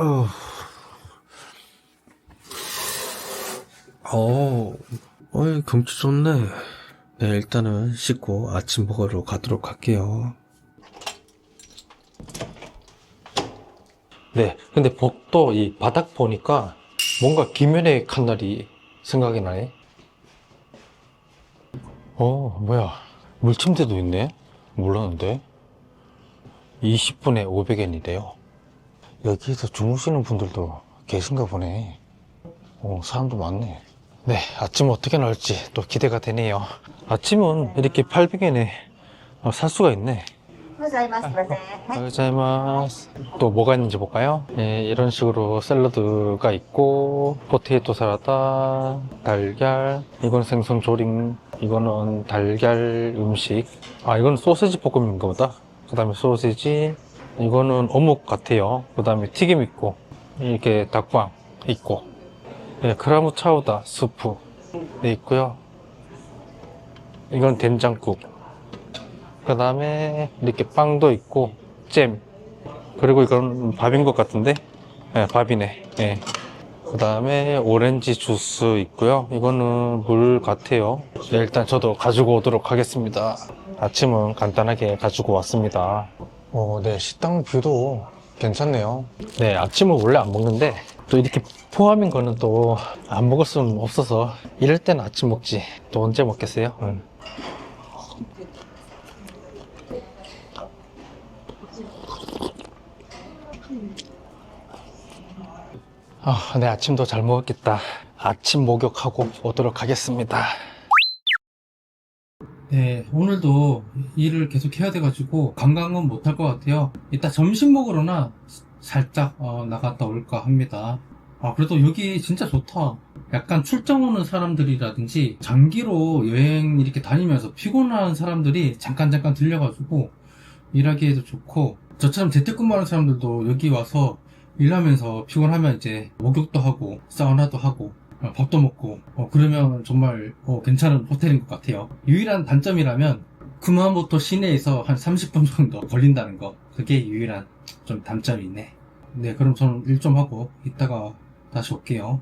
어. 어, 어이, 경치 좋네. 네, 일단은 씻고 아침 먹으러 가도록 할게요. 네, 근데 복도 이 바닥 보니까 뭔가 김연의 칸날이 생각이 나네. 어, 뭐야. 물침대도 있네? 몰랐는데. 20분에 500엔이래요. 여기에서 주무시는 분들도 계신가 보네. 어, 사람도 많네. 네 아침 어떻게 나올지 또 기대가 되네요. 아침은 이렇게 800엔에 어, 살 수가 있네. 감사합니다또 뭐가 있는지 볼까요? 네, 이런 식으로 샐러드가 있고 포테이토 사라다 달걀 이건 생선 조림 이거는 달걀 음식. 아 이건 소세지 볶음인가 보다. 그 다음에 소세지 이거는 어묵 같아요. 그 다음에 튀김 있고, 이렇게 닭광 있고, 네, 크라무 차우다 스프. 네, 있고요. 이건 된장국. 그 다음에 이렇게 빵도 있고 잼. 그리고 이건 밥인 것 같은데? 네, 밥이네. 네. 그 다음에 오렌지 주스 있고요. 이거는 물 같아요. 네, 일단 저도 가지고 오도록 하겠습니다. 아침은 간단하게 가지고 왔습니다 어, 네 식당 뷰도 괜찮네요 네 아침은 원래 안 먹는데 또 이렇게 포함인 거는 또 안 먹을 수는 없어서 이럴 때는 아침 먹지 또 언제 먹겠어요 응. 아, 네, 아침도 잘 먹었겠다. 아침 목욕하고 오도록 하겠습니다. 네, 오늘도 일을 계속 해야 돼가지고 관광은 못할 것 같아요. 이따 점심 먹으러나 살짝 어, 나갔다 올까 합니다. 아, 그래도 여기 진짜 좋다. 약간 출장 오는 사람들이라든지 장기로 여행 이렇게 다니면서 피곤한 사람들이 잠깐 잠깐 들려가지고 일하기에도 좋고 저처럼 재택근무하는 사람들도 여기 와서 일하면서 피곤하면 이제 목욕도 하고 사우나도 하고 어, 밥도 먹고 어, 그러면 정말 어, 괜찮은 호텔인 것 같아요. 유일한 단점이라면 구마모토 시내에서 한 30분 정도 걸린다는 거 그게 유일한 좀 단점이 있네. 네 그럼 저는 일 좀 하고 이따가 다시 올게요.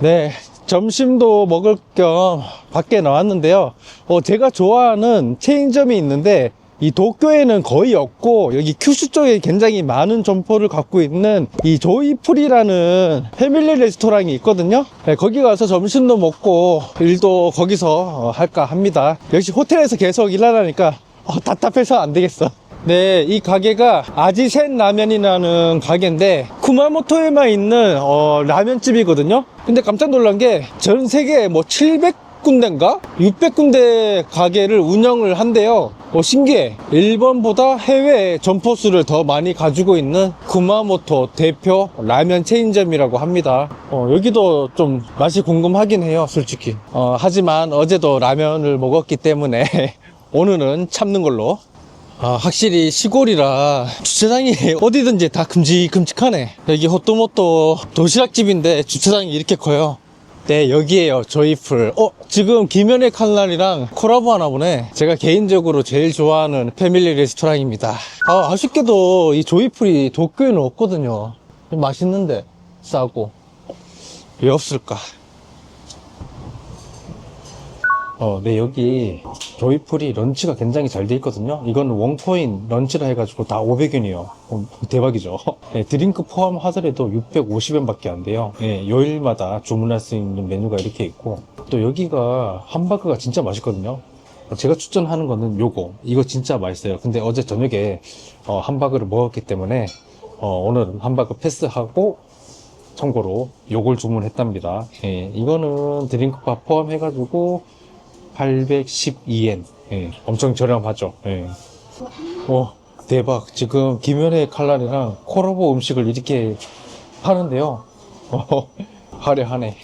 네, 점심도 먹을 겸 밖에 나왔는데요. 어, 제가 좋아하는 체인점이 있는데 이 도쿄에는 거의 없고 여기 큐슈 쪽에 굉장히 많은 점포를 갖고 있는 이 조이풀이라는 패밀리 레스토랑이 있거든요. 네, 거기 가서 점심도 먹고 일도 거기서 어, 할까 합니다. 역시 호텔에서 계속 일하라니까 어, 답답해서 안 되겠어. 네, 이 가게가 아지센 라면이라는 가게인데 쿠마모토에만 있는 어, 라면집이거든요. 근데 깜짝 놀란 게 전 세계 뭐 700 군데인가? 600군데 가게를 운영을 한대요. 어, 신기해. 일본보다 해외 점포수를 더 많이 가지고 있는 쿠마모토 대표 라면 체인점이라고 합니다. 어, 여기도 좀 맛이 궁금하긴 해요, 솔직히. 어, 하지만 어제도 라면을 먹었기 때문에 오늘은 참는 걸로. 아, 확실히 시골이라 주차장이 어디든지 다 큼직큼직하네. 여기 호또모또 도시락집인데 주차장이 이렇게 커요. 네, 여기에요. 조이풀. 어, 지금 김연의 칼날이랑 콜라보 하나 보네. 제가 개인적으로 제일 좋아하는 패밀리 레스토랑입니다. 아, 아쉽게도 이 조이풀이 도쿄에는 없거든요. 맛있는데, 싸고. 왜 없을까? 어, 네, 여기 조이풀이 런치가 굉장히 잘 돼 있거든요. 이거는 원코인 런치라 해가지고 다 500원이에요. 대박이죠. 네, 드링크 포함 하더라도 650원 밖에 안 돼요. 네, 요일마다 주문할 수 있는 메뉴가 이렇게 있고, 또 여기가 함바그가 진짜 맛있거든요. 제가 추천하는 거는 요거. 이거 진짜 맛있어요. 근데 어제 저녁에 어, 함바그를 먹었기 때문에 어, 오늘은 함바그 패스하고 참고로 요걸 주문했답니다. 예, 이거는 드링크바 포함해가지고 812엔. 예, 엄청 저렴하죠. 예. 오, 대박. 지금 김연의 칼날이랑 콜라보 음식을 이렇게 파는데요. 어, 화려하네.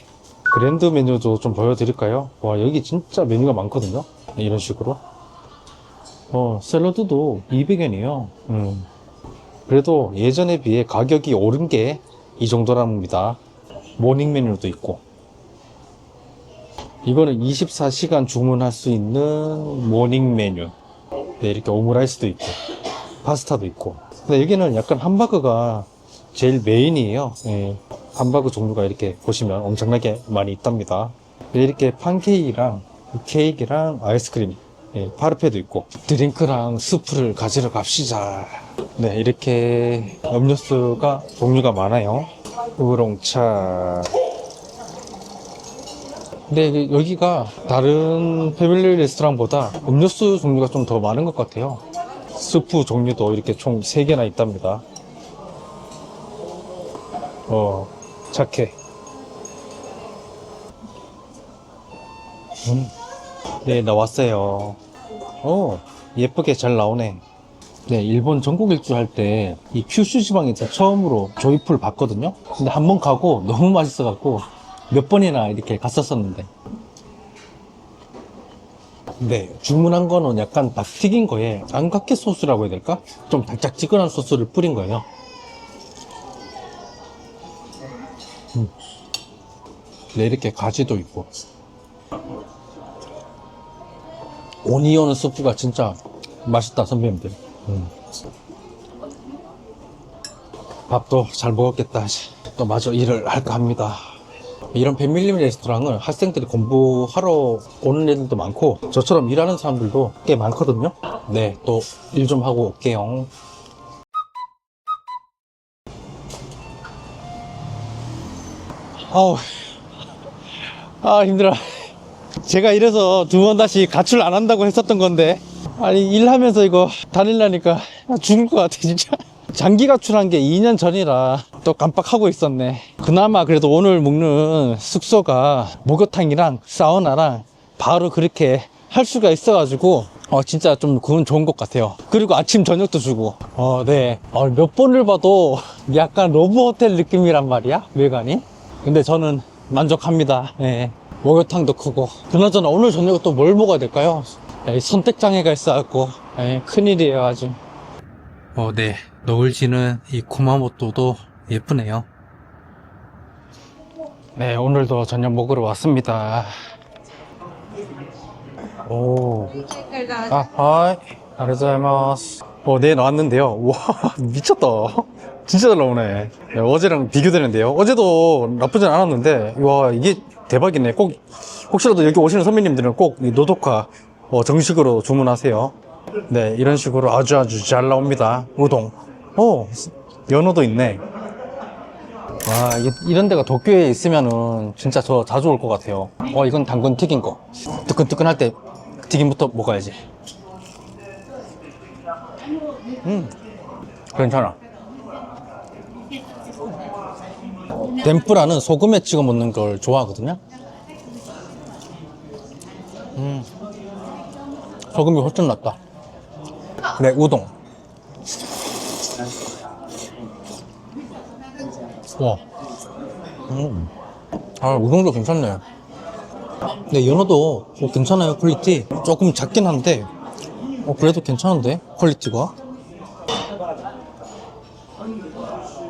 그랜드 메뉴도 좀 보여드릴까요? 와, 여기 진짜 메뉴가 많거든요. 이런 식으로. 어, 샐러드도 200엔이에요. 음. 그래도 예전에 비해 가격이 오른 게 이 정도랍니다. 모닝 메뉴도 있고. 이거는 24시간 주문할 수 있는 모닝 메뉴. 네, 이렇게 오므라이스도 있고, 파스타도 있고. 근데 여기는 약간 함바그가 제일 메인이에요. 예, 함바그 종류가 이렇게 보시면 엄청나게 많이 있답니다. 네, 이렇게 판케이크랑 케이크랑 아이스크림, 예, 파르페도 있고, 드링크랑 스프를 가지러 갑시다. 네, 이렇게 음료수가 종류가 많아요. 우롱차. 근데 여기가 다른 패밀리 레스토랑보다 음료수 종류가 좀 더 많은 것 같아요. 스프 종류도 이렇게 총 3개나 있답니다. 어, 착해. 음. 네, 나왔어요. 어, 예쁘게 잘 나오네. 네, 일본 전국 일주 할 때 이 큐슈 지방에서 처음으로 조이풀 봤거든요. 근데 한 번 가고 너무 맛있어갖고 몇 번이나 이렇게 갔었었는데. 네, 주문한 거는 약간 막 튀긴 거에 안각게 소스라고 해야 될까? 좀 달짝지근한 소스를 뿌린 거예요. 음. 네, 이렇게 가지도 있고. 오니언 스프가 진짜 맛있다, 선배님들. 음. 밥도 잘 먹었겠다. 또 마저 일을 할까 합니다. 이런 패밀리 레스토랑을 학생들이 공부하러 오는 애들도 많고 저처럼 일하는 사람들도 꽤 많거든요. 네, 또 일 좀 하고 올게요. 아우, 아 힘들어. 제가 이래서 두 번 다시 가출 안 한다고 했었던 건데 아니 일하면서 이거 다닐라니까 죽을 것 같아 진짜 장기 가출한 게 2년 전이라 또 깜빡하고 있었네. 그나마 그래도 오늘 묵는 숙소가 목욕탕이랑 사우나랑 바로 그렇게 할 수가 있어 가지고 어 진짜 좀 그건 좋은 것 같아요. 그리고 아침 저녁도 주고. 어네몇 번을 봐도 약간 로브 호텔 느낌이란 말이야 외관이? 근데 저는 만족합니다. 예. 목욕탕도 크고. 그나저나 오늘 저녁에 또 뭘 먹어야 될까요? 선택장애가 있어갖고. 큰일이에요 아주. 어, 네 노을 지는 이 쿠마모토도 예쁘네요. 네 오늘도 저녁 먹으러 왔습니다. 오. 아, 하이. 아리자이마스. 어, 네 나왔는데요. 와 미쳤다. 진짜 잘 나오네. 네, 어제랑 비교되는데요. 어제도 나쁘진 않았는데 와 이게 대박이네. 꼭 혹시라도 여기 오시는 선배님들은 꼭 이 노독화 어, 정식으로 주문하세요. 네 이런 식으로 아주 아주 잘 나옵니다. 우동 어 연어도 있네 와 이게 이런 데가 도쿄에 있으면은 진짜 저 자주 올 것 같아요 어 이건 당근 튀긴 거 뜨끈뜨끈할 때 튀김부터 먹어야지 음 괜찮아 덴뿌라는 소금에 찍어 먹는 걸 좋아하거든요. 음, 소금이 훨씬 낫다. 네, 우동. 와, 음, 아 우동도 괜찮네. 네, 연어도 어, 괜찮아요 퀄리티. 조금 작긴 한데, 어 그래도 괜찮은데 퀄리티가.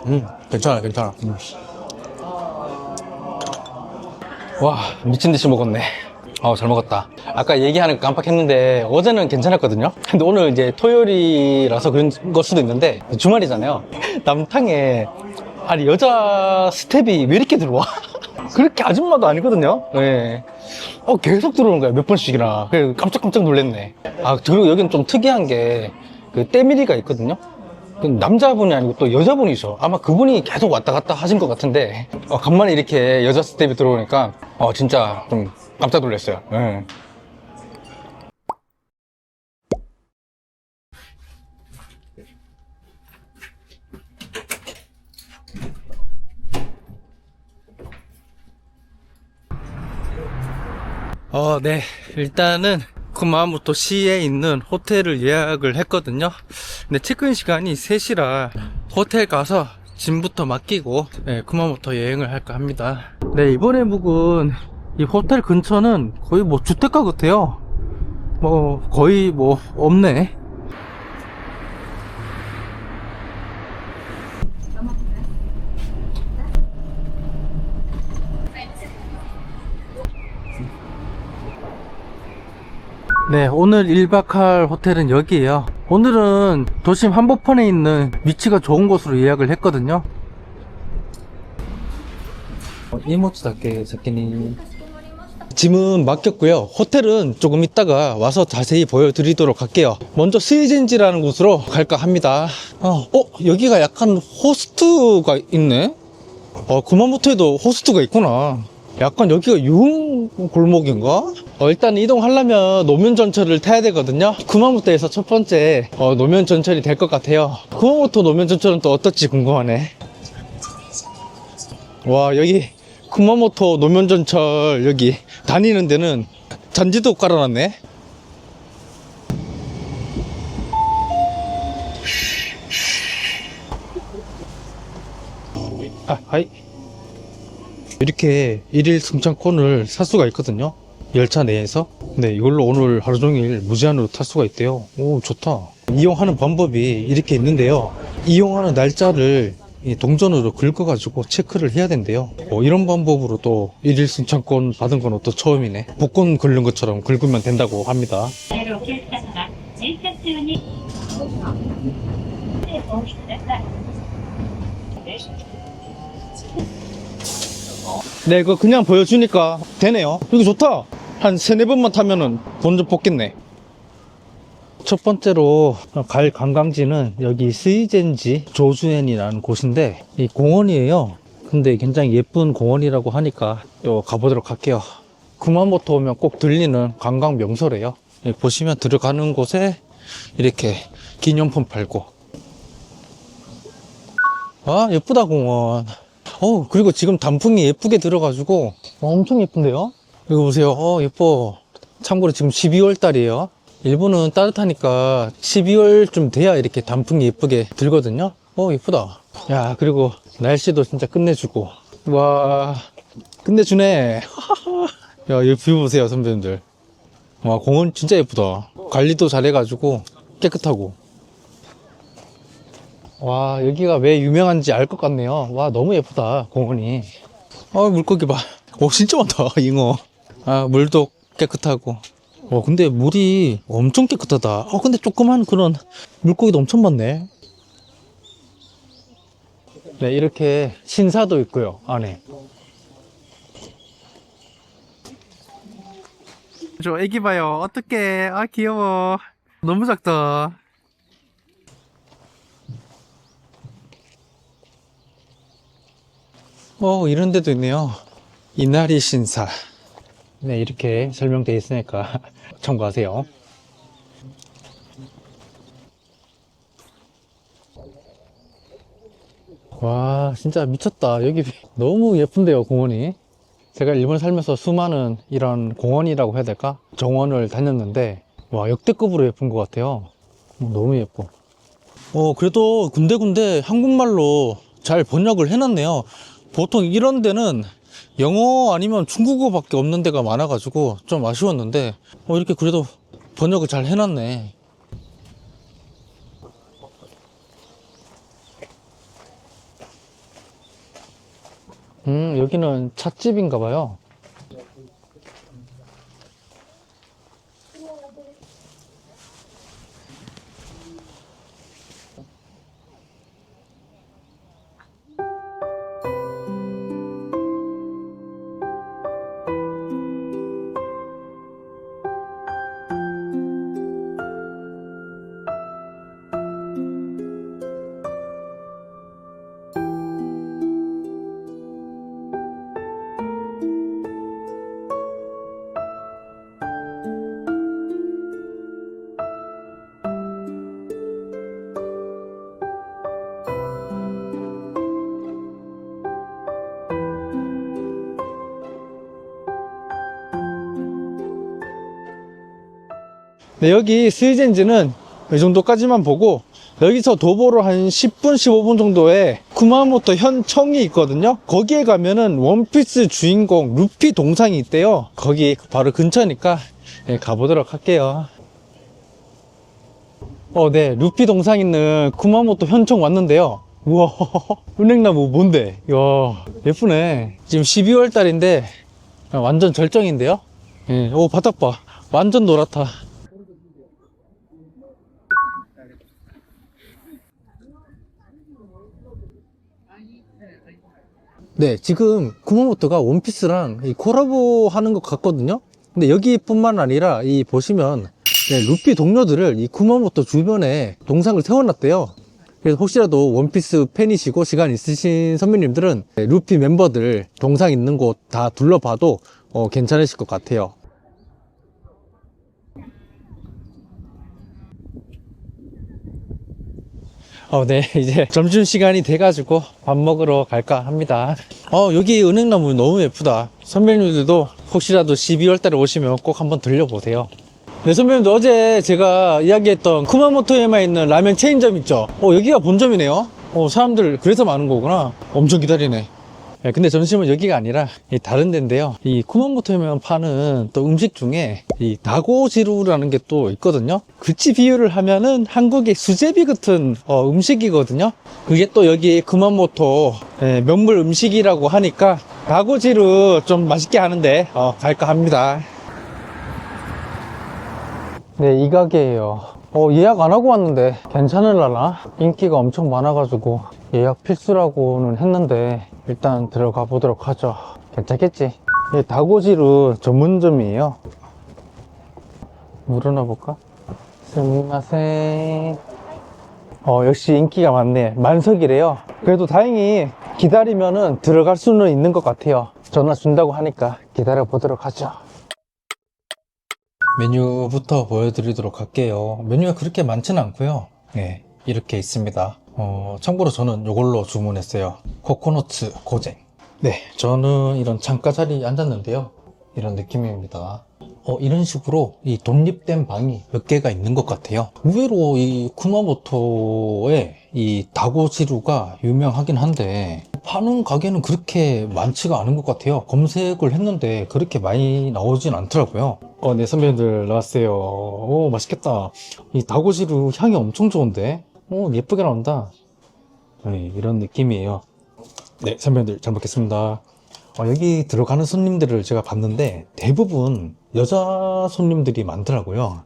음, 괜찮아, 괜찮아. 음. 와 미친 듯이 먹었네 어, 잘 먹었다. 아까 얘기하는 거 깜빡했는데 어제는 괜찮았거든요. 근데 오늘 이제 토요일이라서 그런 걸 수도 있는데 주말이잖아요. 남탕에 아니 여자 스텝이 왜 이렇게 들어와? 그렇게 아줌마도 아니거든요. 예. 어, 계속 들어오는 거야 몇 번씩이나. 그래서 깜짝깜짝 놀랐네. 아 그리고 여기는 좀 특이한 게 그 때밀이가 있거든요 그 남자분이 아니고 또 여자분이셔. 아마 그분이 계속 왔다 갔다 하신 것 같은데, 어, 간만에 이렇게 여자 스텝이 들어오니까, 어, 진짜 좀 깜짝 놀랐어요. 예. 어, 네. 일단은 쿠마모토 시에 있는 호텔을 예약을 했거든요. 근데 체크인 시간이 3시라 호텔 가서 짐부터 맡기고 네, 쿠마모토 여행을 할까 합니다. 네, 이번에 묵은 이 호텔 근처는 거의 뭐 주택가 같아요. 뭐 거의 뭐 없네. 네, 오늘 1박 할 호텔은 여기에요. 오늘은 도심 한복판에 있는 위치가 좋은 곳으로 예약을 했거든요. 이모츠답게 새끼니 짐은 맡겼고요. 호텔은 조금 이따가 와서 자세히 보여드리도록 할게요. 먼저 스이젠지라는 곳으로 갈까 합니다. 어, 어, 여기가 약간 호스트가 있네? 어, 구마모토에도 호스트가 있구나. 약간 여기가 유흥 골목인가? 어, 일단 이동하려면 노면 전철을 타야 되거든요. 구마모토에서 첫 번째 어, 노면 전철이 될 것 같아요. 구마모토 노면 전철은 또 어떨지 궁금하네. 와, 여기 구마모토 노면 전철 여기 다니는 데는 잔지도 깔아놨네. 아, 하이. 이렇게 일일 승차권을 살 수가 있거든요. 열차 내에서. 네, 이걸로 오늘 하루 종일 무제한으로 탈 수가 있대요. 오, 좋다. 이용하는 방법이 이렇게 있는데요. 이용하는 날짜를 이 동전으로 긁어가지고 체크를 해야 된대요. 어, 이런 방법으로 또 일일 승차권 받은 건 또 처음이네. 복권 긁는 것처럼 긁으면 된다고 합니다. 네, 이거 그냥 보여주니까 되네요. 이거 좋다. 한 세네 번만 타면은 돈 좀 뽑겠네. 첫 번째로 갈 관광지는 여기 스이젠지 조주엔이라는 곳인데 이 공원이에요. 근데 굉장히 예쁜 공원이라고 하니까 요 가보도록 할게요. 구마모토 오면 꼭 들리는 관광 명소래요. 여기 보시면 들어가는 곳에 이렇게 기념품 팔고. 아, 예쁘다 공원. 어, 그리고 지금 단풍이 예쁘게 들어가지고 엄청 예쁜데요? 이거 보세요. 어, 예뻐. 참고로 지금 12월 달이에요. 일본은 따뜻하니까 12월쯤 돼야 이렇게 단풍이 예쁘게 들거든요. 어, 예쁘다. 야, 그리고 날씨도 진짜 끝내주고. 와, 끝내주네. 야, 이뷰 보세요, 선배님들. 와, 공원 진짜 예쁘다. 관리도 잘해가지고 깨끗하고. 와 여기가 왜 유명한지 알 것 같네요. 와 너무 예쁘다 공원이. 아 물고기 봐오 진짜 많다 잉어. 아 물도 깨끗하고. 와 근데 물이 엄청 깨끗하다. 어 근데 조그만 그런 물고기도 엄청 많네. 네 이렇게 신사도 있고요 안에. 저 애기 봐요. 어떡해. 아 귀여워. 너무 작다 어, 이런 데도 있네요. 이나리 신사. 네, 이렇게 설명되어 있으니까 참고하세요. 와, 진짜 미쳤다. 여기 너무 예쁜데요, 공원이. 제가 일본 살면서 수많은 이런 공원이라고 해야 될까? 정원을 다녔는데, 와, 역대급으로 예쁜 것 같아요. 어, 너무 예뻐. 어, 그래도 군데군데 한국말로 잘 번역을 해놨네요. 보통 이런 데는 영어 아니면 중국어밖에 없는 데가 많아가지고 좀 아쉬웠는데 어, 이렇게 그래도 번역을 잘 해놨네. 음, 여기는 찻집인가 봐요. 네, 여기 스이젠지는 이 정도까지만 보고 여기서 도보로 한 10분, 15분 정도에 쿠마모토 현청이 있거든요. 거기에 가면은 원피스 주인공 루피 동상이 있대요. 거기 바로 근처니까 예, 가보도록 할게요. 어, 네. 루피 동상 있는 쿠마모토 현청 왔는데요. 우와, 은행나무 뭔데? 이야, 예쁘네. 지금 12월 달인데 완전 절정인데요. 예, 오, 바닥 봐. 완전 노랗다. 네, 지금 쿠마모토가 원피스랑 이 콜라보 하는 것 같거든요. 근데 여기뿐만 아니라 이 보시면 네, 루피 동료들을 이 쿠마모토 주변에 동상을 세워놨대요. 그래서 혹시라도 원피스 팬이시고 시간 있으신 선배님들은 네, 루피 멤버들 동상 있는 곳 다 둘러봐도 어, 괜찮으실 것 같아요. 어, 네, 이제 점심 시간이 돼가지고 밥 먹으러 갈까 합니다. 어, 여기 은행나무 너무 예쁘다. 선배님들도 혹시라도 12월 달에 오시면 꼭 한번 들려보세요. 네, 선배님도 어제 제가 이야기했던 쿠마모토에만 있는 라면 체인점 있죠? 어, 여기가 본점이네요. 어, 사람들 그래서 많은 거구나. 엄청 기다리네. 네, 근데 점심은 여기가 아니라 이 다른 데인데요. 이 쿠마모토에만 파는 또 음식 중에 이 다고지루라는 게 또 있거든요. 그치 비유를 하면은 한국의 수제비 같은 어, 음식이거든요. 그게 또 여기 쿠마모토 예, 명물 음식이라고 하니까 다고지루 좀 맛있게 하는데 어, 갈까 합니다. 네, 이 가게예요. 어, 예약 안 하고 왔는데 괜찮을라나? 인기가 엄청 많아가지고 예약 필수라고는 했는데 일단 들어가 보도록 하죠. 괜찮겠지? 예, 다고지루 전문점이에요. 물어나 볼까? 스미마셍. 어, 역시 인기가 많네. 만석이래요. 그래도 다행히 기다리면은 들어갈 수는 있는 것 같아요. 전화 준다고 하니까 기다려 보도록 하죠. 메뉴부터 보여드리도록 할게요. 메뉴가 그렇게 많지는 않고요. 네, 이렇게 있습니다. 어, 참고로 저는 이걸로 주문했어요. 코코넛 고쟁. 네, 저는 이런 창가 자리에 앉았는데요. 이런 느낌입니다. 어, 이런 식으로 이 독립된 방이 몇 개가 있는 것 같아요. 의외로 이 쿠마모토의 이 다고지루가 유명하긴 한데 파는 가게는 그렇게 많지가 않은 것 같아요. 검색을 했는데 그렇게 많이 나오진 않더라고요. 어, 네 선배님들 나왔어요. 오, 맛있겠다. 이 다고지루 향이 엄청 좋은데? 오, 예쁘게 나온다. 네, 이런 느낌이에요. 네, 선배님들 잘 먹겠습니다. 어, 여기 들어가는 손님들을 제가 봤는데 대부분 여자 손님들이 많더라고요.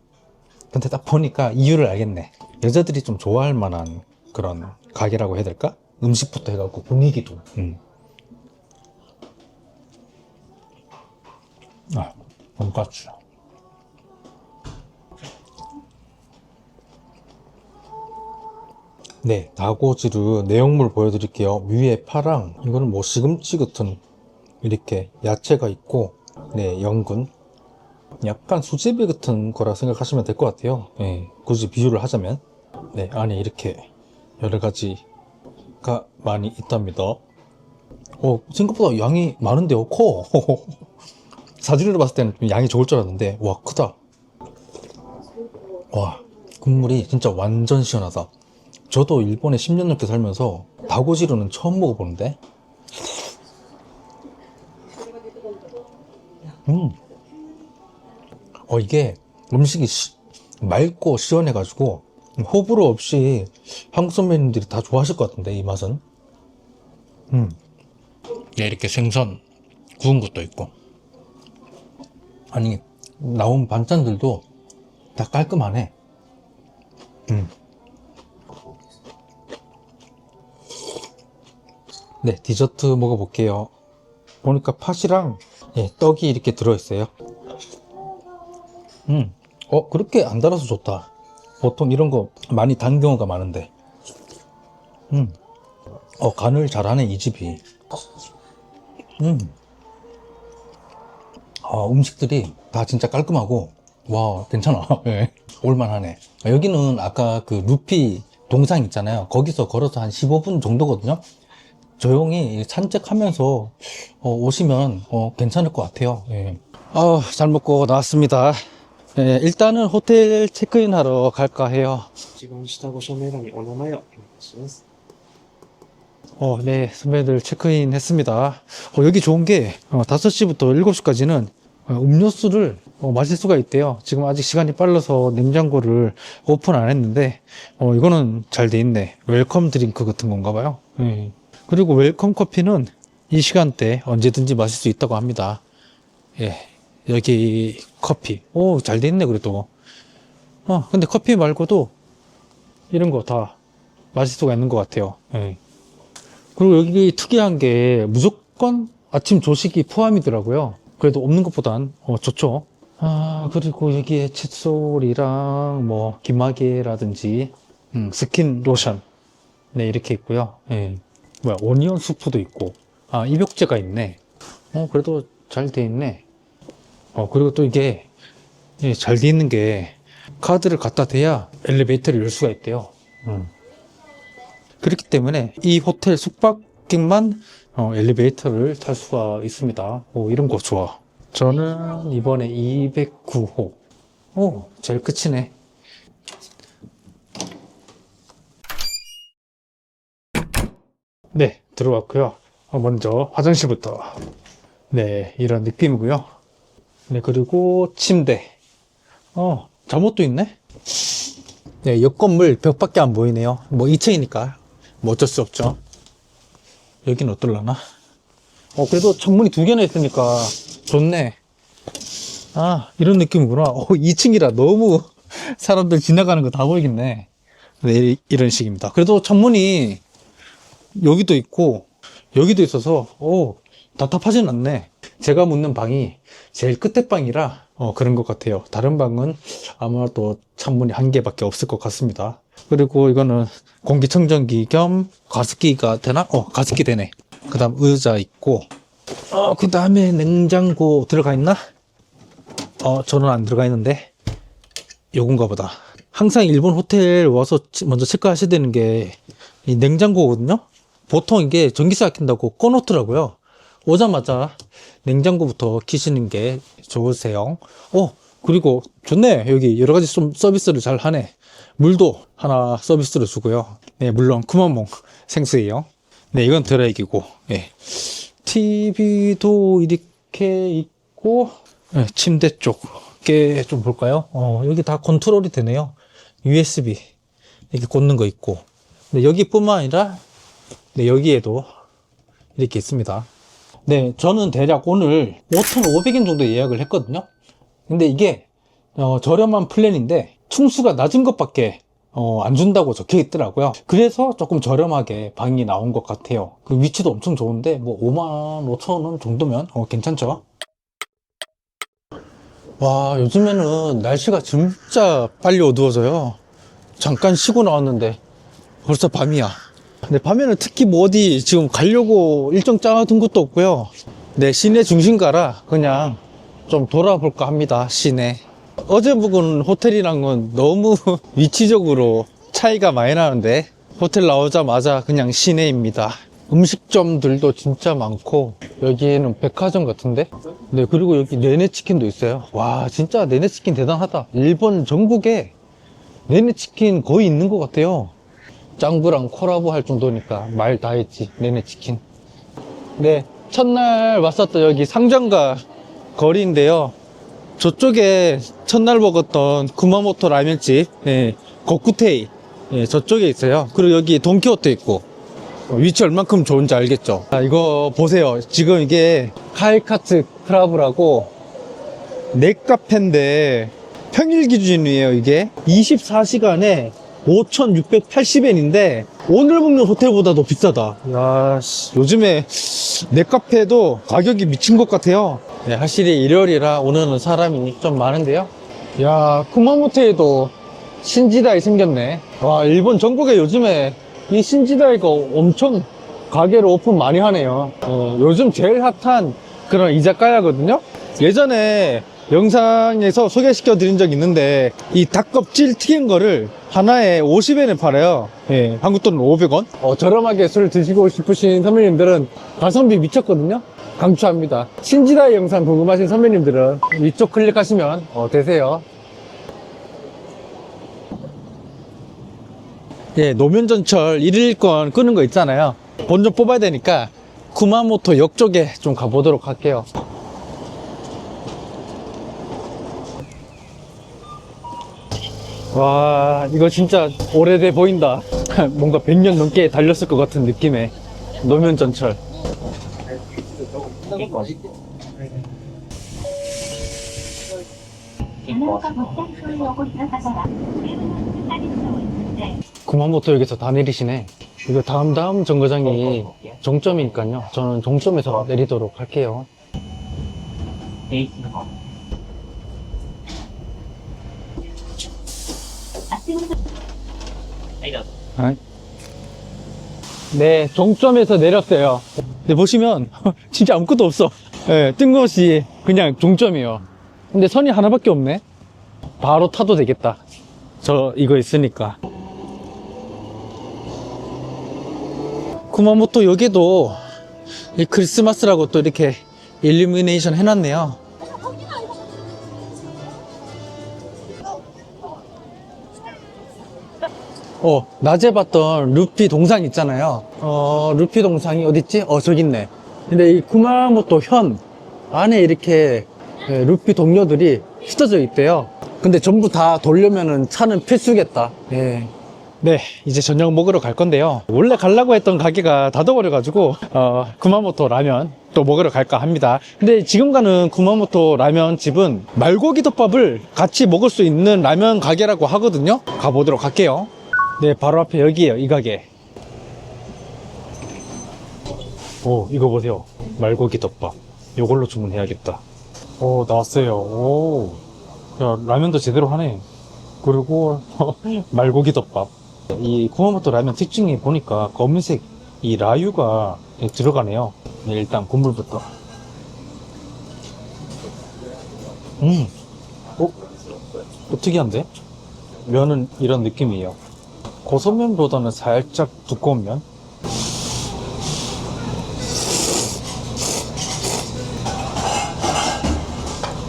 근데 딱 보니까 이유를 알겠네. 여자들이 좀 좋아할 만한 그런 가게라고 해야 될까? 음식부터 해갖고 분위기도. 음. 아, 돈까스. 네, 다고지루 내용물 보여드릴게요. 위에 파랑, 이거는 뭐 시금치 같은 이렇게 야채가 있고, 네, 연근. 약간 수제비 같은 거라 생각하시면 될 것 같아요. 네, 굳이 비유를 하자면. 네, 안에 이렇게 여러 가지가 많이 있답니다. 어, 생각보다 양이 많은데요, 커. 사진으로 봤을 때는 좀 양이 적을 줄 알았는데, 와, 크다. 와, 국물이 진짜 완전 시원하다. 저도 일본에 10년 넘게 살면서 다고지루는 처음 먹어보는데 음. 어 이게 음식이 시- 맑고 시원해가지고 호불호 없이 한국 선배님들이 다 좋아하실 것 같은데 이 맛은 음. 네, 이렇게 생선 구운 것도 있고 아니 나온 반찬들도 다 깔끔하네 음. 네, 디저트 먹어볼게요. 보니까 팥이랑 예, 떡이 이렇게 들어있어요. 음, 어, 그렇게 안 달아서 좋다. 보통 이런 거 많이 단 경우가 많은데. 음, 어, 간을 잘하네, 이 집이. 음, 아, 음식들이 다 진짜 깔끔하고, 와, 괜찮아. 예, 올만하네. 아, 여기는 아까 그 루피 동상 있잖아요. 거기서 걸어서 한 15분 정도거든요. 조용히 산책하면서 어, 오시면 어, 괜찮을 것 같아요 예. 어, 잘 먹고 나왔습니다 예, 일단은 호텔 체크인 하러 갈까 해요 지금 시타고 쇼메이랑이 오나마요 어, 네, 선배들 체크인 했습니다. 어, 여기 좋은 게 어, 5시부터 7시까지는 어, 음료수를 어, 마실 수가 있대요. 지금 아직 시간이 빨라서 냉장고를 오픈 안 했는데, 어, 이거는 잘 돼 있네. 웰컴 드링크 같은 건가 봐요. 네. 그리고 웰컴 커피는 이 시간대 언제든지 마실 수 있다고 합니다. 예. 여기 커피. 오, 잘 돼 있네, 그래도. 어, 근데 커피 말고도 이런 거 다 마실 수가 있는 것 같아요. 예. 그리고 여기 특이한 게 무조건 아침 조식이 포함이더라고요. 그래도 없는 것보단 어, 좋죠. 아, 그리고 여기에 칫솔이랑 뭐 기마개라든지 음, 스킨 로션 네 이렇게 있고요. 예. 뭐야 오니언 수프도 있고 아 입욕제가 있네. 어 그래도 잘 돼 있네. 어 그리고 또 이게 예, 잘돼 있는 게 카드를 갖다 대야 엘리베이터를 열 수가 있대요. 음. 그렇기 때문에 이 호텔 숙박객만 어, 엘리베이터를 탈 수가 있습니다. 오, 이런 거 좋아. 저는 이번에 209호. 오, 제일 끝이네. 네, 들어왔고요. 어, 먼저 화장실부터. 네, 이런 느낌이고요. 네, 그리고 침대. 어, 잠옷도 있네? 네, 옆 건물 벽밖에 안 보이네요. 뭐 2층이니까 뭐 어쩔 수 없죠. 여긴 어떨라나? 어, 그래도 창문이 두 개나 있으니까 좋네. 아, 이런 느낌이구나. 어, 2층이라 너무 사람들 지나가는 거 다 보이겠네. 네, 이- 이런 식입니다. 그래도 창문이 여기도 있고, 여기도 있어서, 오, 답답하진 않네. 제가 묻는 방이 제일 끝에 방이라, 어, 그런 것 같아요. 다른 방은 아마도 창문이 한 개밖에 없을 것 같습니다. 그리고 이거는 공기청정기 겸 가습기가 되나? 어, 가습기 되네. 그 다음 의자 있고, 어, 그 다음에 냉장고 들어가 있나? 어, 저는 안 들어가 있는데, 요건가 보다. 항상 일본 호텔 와서 치- 먼저 체크하셔야 되는 게, 이 냉장고거든요? 보통 이게 전기세 아낀다고 꺼놓더라고요. 오자마자 냉장고부터 키시는 게 좋으세요. 어, 그리고 좋네. 여기 여러 가지 좀 서비스를 잘 하네. 물도 하나 서비스로 주고요. 네, 물론 쿠마몽 생수예요. 네, 이건 드라이기고. 예. TV도 이렇게 있고, 네, 침대 쪽에 좀 볼까요? 어, 여기 다 컨트롤이 되네요. USB 이렇게 꽂는 거 있고. 네, 여기뿐만 아니라 네, 여기에도 이렇게 있습니다. 네, 저는 대략 오늘 5,500엔 정도 예약을 했거든요. 근데 이게 어, 저렴한 플랜인데 층수가 낮은 것밖에 어, 안 준다고 적혀 있더라고요. 그래서 조금 저렴하게 방이 나온 것 같아요. 그 위치도 엄청 좋은데 뭐 5만 5천 원 정도면 어, 괜찮죠? 와, 요즘에는 날씨가 진짜 빨리 어두워져요. 잠깐 쉬고 나왔는데 벌써 밤이야. 근데 밤에는 특히 뭐 어디 지금 가려고 일정 짜둔 것도 없고요. 네, 시내 중심가라 그냥 좀 돌아볼까 합니다, 시내. 어제 묵은 호텔이랑은 너무 위치적으로 차이가 많이 나는데 호텔 나오자마자 그냥 시내입니다. 음식점들도 진짜 많고 여기에는 백화점 같은데 네 그리고 여기 내내치킨도 있어요 와 진짜 내내치킨 대단하다 일본 전국에 내내치킨 거의 있는 것 같아요 짱구랑 콜라보 할 정도니까 말 다 했지 내내 치킨. 네 첫날 왔었던 여기 상점가 거리인데요. 저쪽에 첫날 먹었던 구마모토 라면집 예, 거쿠테이 예, 저쪽에 있어요. 그리고 여기 돈키호테 있고. 어, 위치 얼만큼 좋은지 알겠죠? 아, 이거 보세요. 지금 이게 카이카츠 크라브라고 넷카페인데 평일 기준이에요 이게. 24시간에 5,680엔인데 오늘 묵는 호텔보다 더 비싸다. 야 씨, 요즘에 넷카페도 가격이 미친 것 같아요. 네, 확실히 일요일이라 오늘은 사람이 좀 많은데요. 야 쿠마모토에도 신지다이 생겼네. 와 일본 전국에 요즘에 이 신지다이가 엄청 가게를 오픈 많이 하네요. 어, 요즘 제일 핫한 그런 이자카야거든요. 예전에 영상에서 소개시켜 드린 적 있는데 이 닭껍질 튀긴 거를 하나에 50엔에 팔아요. 예, 한국 돈은 500원. 어, 저렴하게 술 드시고 싶으신 선배님들은 가성비 미쳤거든요. 강추합니다. 신지다이 영상 궁금하신 선배님들은 이쪽 클릭하시면 어, 되세요. 예, 노면전철 1일권 끄는 거 있잖아요. 본전 뽑아야 되니까 구마모토 역 쪽에 좀 가보도록 할게요. 와, 이거 진짜 오래돼 보인다. 뭔가 100년 넘게 달렸을 것 같은 느낌의 노면 전철. 사진도 있는데 구마모토 역에서 다 내리시네. 이거 다음 다음 정거장이 종점이니까요. 저는 종점에서 내리도록 할게요. 아니다. 아이. 네, 종점에서 내렸어요. 근데 보시면 진짜 아무것도 없어. 네, 뜬금없이 그냥 종점이에요. 근데 선이 하나밖에 없네. 바로 타도 되겠다. 저 이거 있으니까. 구마모토 여기도 크리스마스라고 또 이렇게 일루미네이션 해놨네요. 어, 낮에 봤던 루피 동상 있잖아요. 어, 루피 동상이 어딨지? 어, 저기 있네. 근데 이 쿠마모토 현 안에 이렇게 예, 루피 동료들이 흩어져 있대요. 근데 전부 다 돌려면은 차는 필수겠다. 예. 네, 이제 저녁 먹으러 갈 건데요. 원래 가려고 했던 가게가 닫아버려가지고, 어, 구마모토 라면 또 먹으러 갈까 합니다. 근데 지금 가는 구마모토 라면 집은 말고기 덮밥을 같이 먹을 수 있는 라면 가게라고 하거든요. 가보도록 할게요. 네, 바로 앞에 여기에요, 이 가게. 오, 이거 보세요. 말고기 덮밥. 이걸로 주문해야겠다. 오, 나왔어요. 오. 야, 라면도 제대로 하네. 그리고, 말고기 덮밥. 이 구마모토 라면 특징이 보니까 검은색 이 라유가 들어가네요. 네, 일단 국물부터. 음. 어? 또 특이한데? 면은 이런 느낌이에요. 고소면보다는 살짝 두꺼운 면?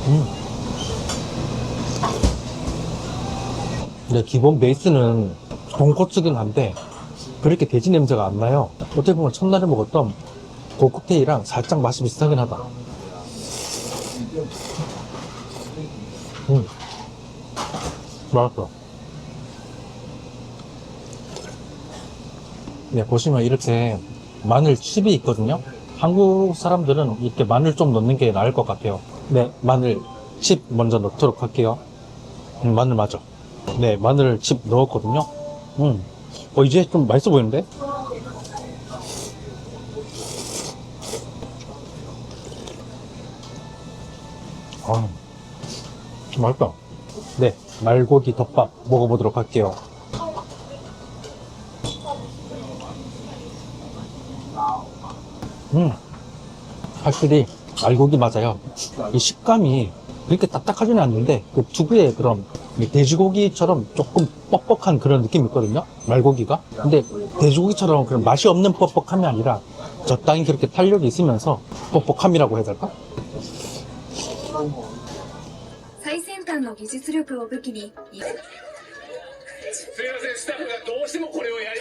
음. 근데 기본 베이스는 돈코츠긴 한데 그렇게 돼지 냄새가 안 나요. 어떻게 보면 첫날에 먹었던 고쿠테이랑 살짝 맛이 비슷하긴 하다. 음. 맛있어. 네, 보시면 이렇게 마늘 칩이 있거든요. 한국 사람들은 이렇게 마늘 좀 넣는 게 나을 것 같아요. 네, 마늘 칩 먼저 넣도록 할게요. 음, 마늘 맞아. 네, 마늘 칩 넣었거든요. 음, 어, 이제 좀 맛있어 보이는데? 아, 맛있다. 네, 말고기 덮밥 먹어보도록 할게요. 음, 확실히 알고기 맞아요. 이 식감이 그렇게 딱딱하지는 않는데 그 특유의 그런 이 돼지고기처럼 조금 뻑뻑한 그런 느낌이 있거든요. 말고기가. 근데 돼지고기처럼 그런 맛이 없는 뻑뻑함이 아니라 적당히 그렇게 탄력이 있으면서 뻑뻑함이라고 해야 될까? 最先端の技術力を武器にすいません、スタッフがどうしてもこれをや